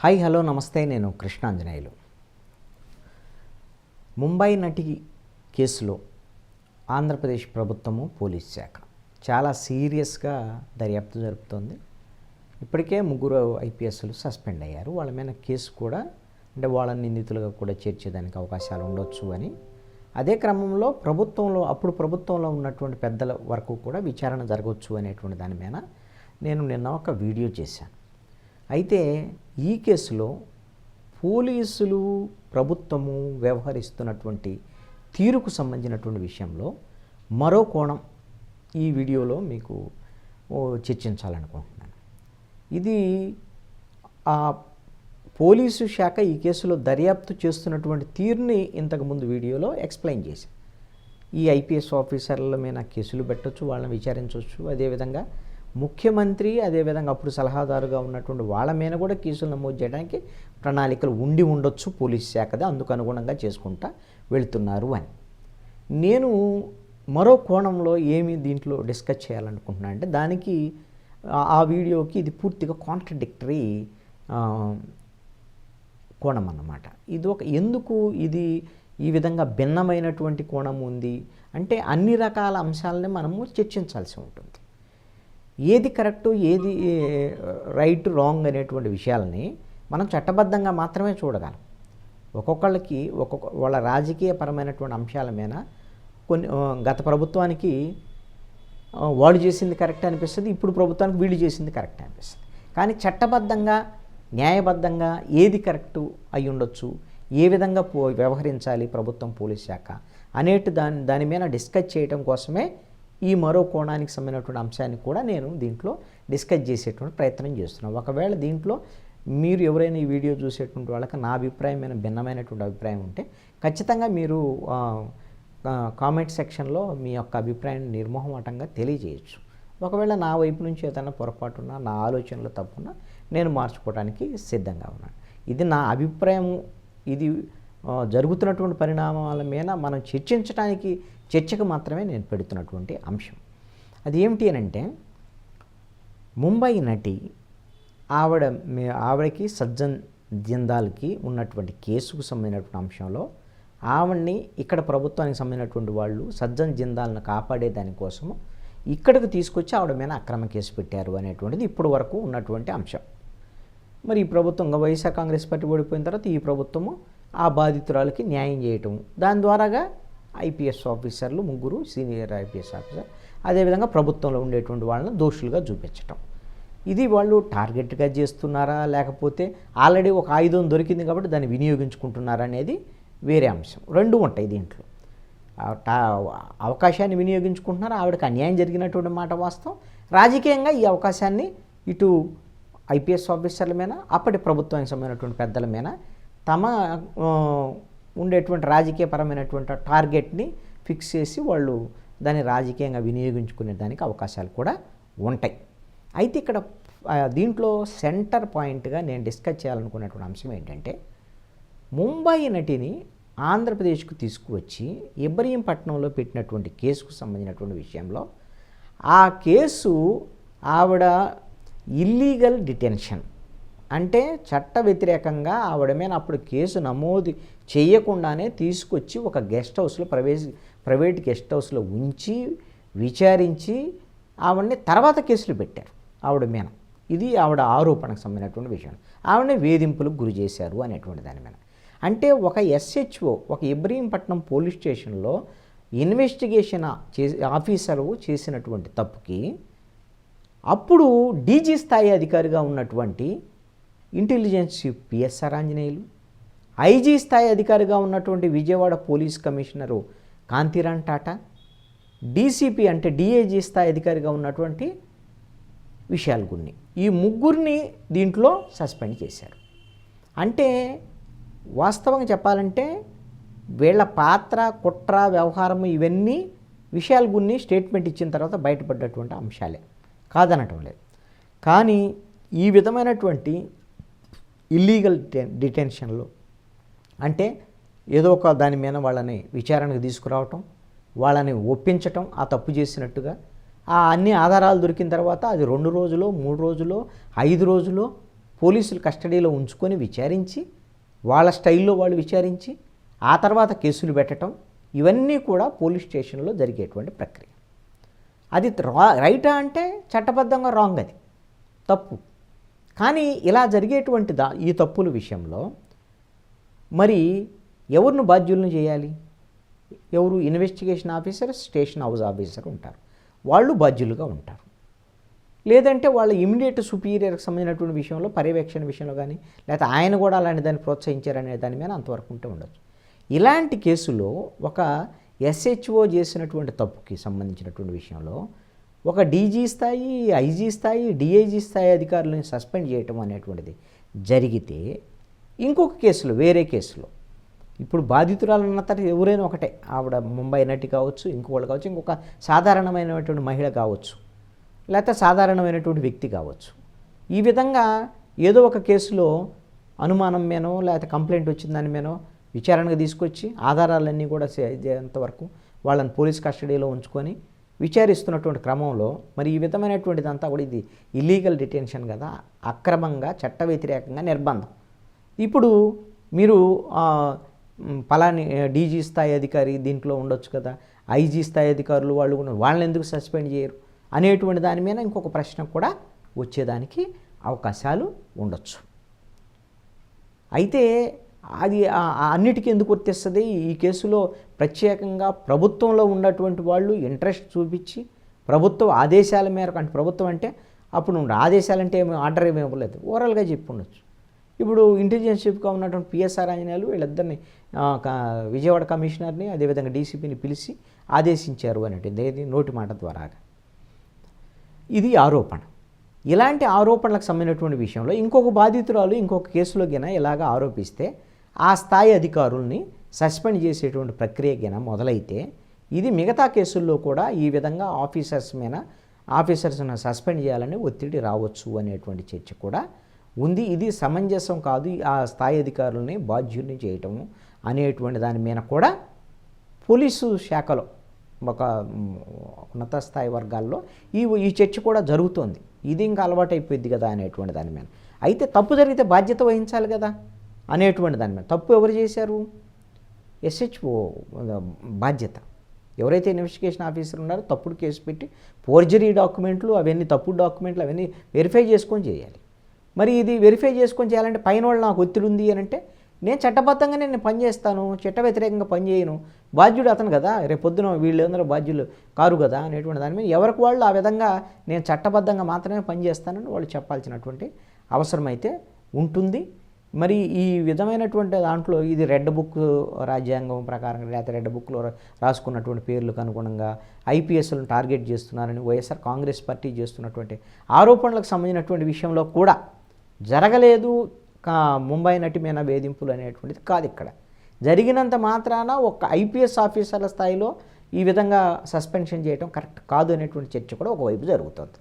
Hi hello నమస్తే నేను కృష్ణాంజనేయులు. ముంబై నటి కేసులో ఆంధ్రప్రదేశ్ ప్రభుత్వము పోలీస్ శాఖ. చాలా సీరియస్గా దర్యాప్తు జరుపుతోంది. ఇప్పటికే ముగ్గురు ఐపీఎస్లు సస్పెండ్ అయ్యారు. వాళ్ళ మీద కేసు కూడా అంటే వాళ్ళని నిందితులుగా కూడా చేర్చేదానికి అవకాశాలు ఉండొచ్చు అని. అదే క్రమంలో ప్రభుత్వంలో అప్పుడు ప్రభుత్వంలో ఉన్నటువంటి పెద్దల వరకు కూడా విచారణ జరగవచ్చు అనేటువంటి దాని మీద నేను నిన్న ఒక వీడియో చేశాను. అయితే ఈ కేసులో పోలీసులు ప్రభుత్వము వ్యవహరిస్తున్నటువంటి తీరుకు సంబంధించినటువంటి విషయంలో మరో కోణం ఈ వీడియోలో మీకు చర్చించాలనుకుంటున్నాను. ఇది ఆ పోలీసు శాఖ ఈ కేసులో దర్యాప్తు చేస్తున్నటువంటి తీరుని ఇంతకుముందు వీడియోలో ఎక్స్ప్లెయిన్ చేశాను ఈ ఐపీఎస్ ఆఫీసర్ల మీద కేసులు పెట్టచ్చు వాళ్ళని విచారించవచ్చు అదేవిధంగా ముఖ్యమంత్రి అదేవిధంగా అప్పుడు సలహాదారుగా ఉన్నటువంటి వాళ్ళ మీద కూడా కేసులు నమోదు చేయడానికి ప్రణాళికలు ఉండి ఉండొచ్చు పోలీస్ శాఖది. అందుకు అనుగుణంగా చేసుకుంటా వెళుతున్నారు అని. నేను మరో కోణంలో ఏమి దీంట్లో డిస్కస్ చేయాలనుకుంటున్నా అంటే దానికి ఆ- వీడియోకి ఇది పూర్తిగా కాంట్రడిక్టరీ కోణం అన్నమాట. ఇది ఒక ఎందుకు ఇది ఈ విధంగా భిన్నమైనటువంటి కోణం ఉంది అంటే అన్ని రకాల అంశాలని మనము చర్చించాల్సి ఉంటుంది. ఏది కరెక్టు ఏది రైట్ రాంగ్ అనేటువంటి విషయాలని మనం చట్టబద్ధంగా మాత్రమే చూడగలం. ఒక్కొక్కళ్ళకి ఒక్కొక్క వాళ్ళ రాజకీయపరమైనటువంటి అంశాల మీద కొన్ని గత ప్రభుత్వానికి వాళ్ళు చేసింది కరెక్ట్ అనిపిస్తుంది ఇప్పుడు ప్రభుత్వానికి వీళ్ళు చేసింది కరెక్ట్ అనిపిస్తుంది. కానీ చట్టబద్ధంగా న్యాయబద్ధంగా ఏది కరెక్టు అయి ఉండొచ్చు ఏ విధంగా పో వ్యవహరించాలి ప్రభుత్వం పోలీస్ శాఖ అనేటి దాని దాని మీద డిస్కస్ చేయడం కోసమే ఈ మరో కోణానికి సంబంధించినటువంటి అంశాన్ని కూడా నేను దీంట్లో డిస్కస్ చేసేటువంటి ప్రయత్నం చేస్తున్నాను. ఒకవేళ దీంట్లో మీరు ఎవరైనా ఈ వీడియో చూసేటువంటి వాళ్ళకి నా అభిప్రాయం ఏమైనా భిన్నమైనటువంటి అభిప్రాయం ఉంటే ఖచ్చితంగా మీరు కామెంట్ సెక్షన్లో మీ యొక్క అభిప్రాయాన్ని నిర్మోహమాటంగా తెలియజేయచ్చు. ఒకవేళ నా వైపు నుంచి ఏదైనా పొరపాటున్నా నా ఆలోచనలు తప్పున్నా నేను మార్చుకోవడానికి సిద్ధంగా ఉన్నాను. ఇది నా అభిప్రాయం ఇది జరుగుతున్నటువంటి పరిణామాల మీద మనం చర్చించడానికి చర్చకు మాత్రమే నేను పెడుతున్నటువంటి అంశం. అది ఏమిటి అని అంటే ముంబై నటి ఆవిడ మే- ఆవిడకి సజ్జన్ జిందాల్కి ఉన్నటువంటి కేసుకు సంబంధించినటువంటి అంశంలో ఆవిడ్ని ఇక్కడ ప్రభుత్వానికి సంబంధించినటువంటి వాళ్ళు సజ్జన్ జిందాల్ని కాపాడే దానికోసము ఇక్కడికి తీసుకొచ్చి ఆవిడ మీద అక్రమ కేసు పెట్టారు అనేటువంటిది ఇప్పుడు వరకు ఉన్నటువంటి అంశం. మరి ఈ ప్రభుత్వం ఇంకా వైఎస్ఆర్ కాంగ్రెస్ పార్టీ ఓడిపోయిన తర్వాత ఈ ప్రభుత్వము ఆ బాధితురాలకి న్యాయం చేయటం. దాని ద్వారాగా ఐపీఎస్ ఆఫీసర్లు ముగ్గురు సీనియర్ ఐపీఎస్ ఆఫీసర్ అదేవిధంగా ప్రభుత్వంలో ఉండేటువంటి వాళ్ళని దోషులుగా చూపించటం. ఇది వాళ్ళు టార్గెట్గా చేస్తున్నారా? లేకపోతే ఆల్రెడీ ఒక ఆయుధం దొరికింది కాబట్టి దాన్ని వినియోగించుకుంటున్నారా అనేది వేరే అంశం. రెండు ఉంటాయి దీంట్లో. అవకాశాన్ని వినియోగించుకుంటున్నారు? ఆవిడకి అన్యాయం జరిగినటువంటి మాట వాస్తవం. రాజకీయంగా ఈ అవకాశాన్ని ఇటు ఐపీఎస్ ఆఫీసర్ల మీద అప్పటి ప్రభుత్వానికి సంబంధించినటువంటి పెద్దల మీద తమ ఉండేటువంటి రాజకీయపరమైనటువంటి టార్గెట్ని ఫిక్స్ చేసి వాళ్ళు దాన్ని రాజకీయంగా వినియోగించుకునే దానికి అవకాశాలు కూడా ఉంటాయి. అయితే ఇక్కడ దీంట్లో సెంటర్ పాయింట్గా నేను డిస్కస్ చేయాలనుకున్నటువంటి అంశం ఏంటంటే ముంబై నటిని ఆంధ్రప్రదేశ్కు తీసుకువచ్చి ఇబ్రహీంపట్నంలో పెట్టినటువంటి కేసుకు సంబంధించినటువంటి విషయంలో ఆ కేసు ఆవిడ ఇల్లీగల్ డిటెన్షన్ అంటే చట్ట వ్యతిరేకంగా ఆవిడ మీద అప్పుడు కేసు నమోదు చేయకుండానే తీసుకొచ్చి ఒక గెస్ట్ హౌస్లో ప్రవేశ ప్రైవేట్ గెస్ట్ హౌస్లో ఉంచి విచారించి ఆవిడని తర్వాత కేసులు పెట్టారు ఆవిడ మీద. ఇది ఆవిడ ఆరోపణకు సంబంధించినటువంటి విషయం. ఆవిడని వేధింపులకు గురి చేశారు అనేటువంటి దాని మీద. అంటే ఒక ఎస్హెచ్ఓ ఒక ఇబ్రహీంపట్నం పోలీస్ స్టేషన్లో ఇన్వెస్టిగేషన్ చే ఆఫీసరు చేసినటువంటి తప్పుకి అప్పుడు డీజీ స్థాయి అధికారిగా ఉన్నటువంటి intelligence chief PSR Anjaneyulu. IG స్థాయి అధికారిగా ఉన్నటువంటి Vijayawada police commissioner Kanthirana Tata. DCP అంటే డిఐజీ స్థాయి అధికారిగా ఉన్నటువంటి విశాల్ గున్ని. ఈ ముగ్గురిని దీంట్లో సస్పెండ్ చేశారు. అంటే వాస్తవంగా చెప్పాలంటే వీళ్ళ పాత్ర కుట్ర వ్యవహారం ఇవన్నీ విషయాల గున్ని స్టేట్మెంట్ ఇచ్చిన తర్వాత బయటపడ్డటువంటి అంశాలే. కాదనటం లేదు. కానీ ఈ విధమైనటువంటి ఇల్లీగల్ డిటెన్షన్లో అంటే ఏదో ఒక దాని మీద వాళ్ళని విచారణకు తీసుకురావటం వాళ్ళని ఒప్పించటం ఆ తప్పు చేసినట్టుగా. ఆ అన్ని ఆధారాలు దొరికిన తర్వాత అది రెండు రోజులో మూడు రోజులో ఐదు రోజులో పోలీసులు కస్టడీలో ఉంచుకొని విచారించి వాళ్ళ స్టైల్లో వాళ్ళు విచారించి ఆ తర్వాత కేసులు పెట్టడం ఇవన్నీ కూడా పోలీస్ స్టేషన్లో జరిగేటువంటి ప్రక్రియ. అది రా రైటా అంటే చట్టబద్ధంగా రాంగ్ అది. తప్పు. కానీ ఇలా జరిగేటువంటి దా ఈ తప్పుల విషయంలో? మరి ఎవరిని బాధ్యులను చేయాలి? ఎవరు investigation officer station house officer ఉంటారు. వాళ్ళు బాధ్యులుగా ఉంటారు. లేదంటే వాళ్ళ ఇమీడియట్ సుపీరియర్కి సంబంధించినటువంటి విషయంలో పర్యవేక్షణ విషయంలో కానీ లేకపోతే ఆయన కూడా అలాంటి దాన్ని ప్రోత్సహించారనే దాని మీద అంతవరకు ఉంటే ఉండొచ్చు. ఇలాంటి కేసులో ఒక ఎస్హెచ్ఓ చేసినటువంటి తప్పుకి సంబంధించినటువంటి విషయంలో ఒక డీజీ స్థాయి ఐజీ స్థాయి డిఐజీ స్థాయి అధికారులను సస్పెండ్ చేయటం అనేటువంటిది జరిగితే ఇంకొక కేసులో వేరే కేసులో. ఇప్పుడు బాధితురాలు అన్న ఎవరైనా ఒకటే ఆవిడ ముంబై నటి కావచ్చు ఇంకోళ్ళు కావచ్చు ఇంకొక సాధారణమైనటువంటి మహిళ కావచ్చు లేకపోతే సాధారణమైనటువంటి వ్యక్తి కావచ్చు. ఈ విధంగా ఏదో ఒక కేసులో అనుమానం మేనో లేకపోతే కంప్లైంట్ వచ్చిన దాని మేనో విచారణకు తీసుకొచ్చి ఆధారాలన్నీ కూడా అంతవరకు వాళ్ళని పోలీస్ కస్టడీలో ఉంచుకొని విచారిస్తున్నటువంటి క్రమంలో మరి ఈ విధమైనటువంటిదంతా కూడా ఇది ఇల్లీగల్ డిటెన్షన్ కదా అక్రమంగా చట్ట వ్యతిరేకంగా నిర్బంధం. ఇప్పుడు మీరు పలాని డీజీ స్థాయి అధికారి దీంట్లో ఉండొచ్చు కదా ఐజీ స్థాయి అధికారులు వాళ్ళు కూడా వాళ్ళని ఎందుకు సస్పెండ్ చేయరు? అనేటువంటి దాని మీద ఇంకొక ప్రశ్న కూడా వచ్చేదానికి అవకాశాలు ఉండొచ్చు. అయితే అది అన్నిటికీ ఎందుకు వర్తిస్తుంది? ఈ కేసులో ప్రత్యేకంగా ప్రభుత్వంలో ఉన్నటువంటి వాళ్ళు ఇంట్రెస్ట్ చూపించి ప్రభుత్వ ఆదేశాల మేరకు అంటే ప్రభుత్వం అంటే అప్పుడు ఉండే ఆదేశాలంటే ఏమి ఆర్డర్ ఏమి ఇవ్వలేదు. ఓవరాల్గా చెప్పి ఉండొచ్చు ఇప్పుడు ఇంటెలిజెన్స్ చీఫ్గా ఉన్నటువంటి పిఎస్ఆర్ ఆంజనేయులు వీళ్ళిద్దరిని విజయవాడ కమిషనర్ని అదేవిధంగా డీసీపీని పిలిచి ఆదేశించారు అనేటిది ఏది? నోటి మాట ద్వారా ఇది ఆరోపణ. ఇలాంటి ఆరోపణలకు సంబంధించినటువంటి విషయంలో ఇంకొక బాధితురాలు ఇంకొక కేసులో గిన ఇలాగ ఆరోపిస్తే ఆ స్థాయి అధికారుల్ని సస్పెండ్ చేసేటువంటి ప్రక్రియ గిన మొదలైతే ఇది మిగతా కేసుల్లో కూడా ఈ విధంగా ఆఫీసర్స్ మీద ఆఫీసర్స్ను సస్పెండ్ చేయాలని ఒత్తిడి రావచ్చు అనేటువంటి చర్చ కూడా ఉంది. ఇది సమంజసం కాదు. ఆ స్థాయి అధికారుల్ని బాధ్యుల్ని చేయటము అనేటువంటి దాని మీద కూడా పోలీసు శాఖలో ఒక ఉన్నత స్థాయి వర్గాల్లో ఈ ఈ చర్చ కూడా జరుగుతోంది. ఇది ఇంకా అలవాటైపోయింది కదా అనేటువంటి దాని మీద. అయితే తప్పు జరిగితే బాధ్యత వహించాలి కదా. అనేటువంటి దాని మీద. తప్పు ఎవరు చేశారు? ఎస్హెచ్ఓ బాధ్యత. ఎవరైతే ఇన్వెస్టిగేషన్ ఆఫీసర్ ఉన్నారో తప్పుడు కేసు పెట్టి ఫోర్జరీ డాక్యుమెంట్లు అవన్నీ తప్పుడు డాక్యుమెంట్లు అవన్నీ వెరిఫై చేసుకొని చేయాలి. మరి ఇది వెరిఫై చేసుకొని చేయాలంటే పైన వాళ్ళు నాకు ఒత్తిడి ఉంది అని అంటే నేను చట్టబద్ధంగా నేను పనిచేస్తాను చట్ట వ్యతిరేకంగా పనిచేయను బాధ్యుడు అతను కదా రేపు పొద్దున వీళ్ళందరూ బాధ్యులు కారు కదా అనేటువంటి దాని మీద ఎవరికి వాళ్ళు ఆ విధంగా నేను చట్టబద్ధంగా మాత్రమే పనిచేస్తానని వాళ్ళు చెప్పాల్సినటువంటి అవసరం అయితే ఉంటుంది. మరి ఈ విధమైనటువంటి దాంట్లో ఇది రెడ్ బుక్ రాజ్యాంగం ప్రకారం లేకపోతే రెడ్ బుక్లో రాసుకున్నటువంటి పేర్లకు అనుగుణంగా ఐపీఎస్లను టార్గెట్ చేస్తున్నారని వైఎస్ఆర్ కాంగ్రెస్ పార్టీ చేస్తున్నటువంటి ఆరోపణలకు సంబంధించినటువంటి విషయంలో కూడా జరగలేదు కా- ముంబై నటి మీద వేధింపులు అనేటువంటిది కాదు ఇక్కడ. జరిగినంత మాత్రాన ఒక ఐపీఎస్ ఆఫీసర్ల స్థాయిలో ఈ విధంగా సస్పెన్షన్ చేయడం కరెక్ట్ కాదు అనేటువంటి చర్చ కూడా ఒకవైపు జరుగుతుంది.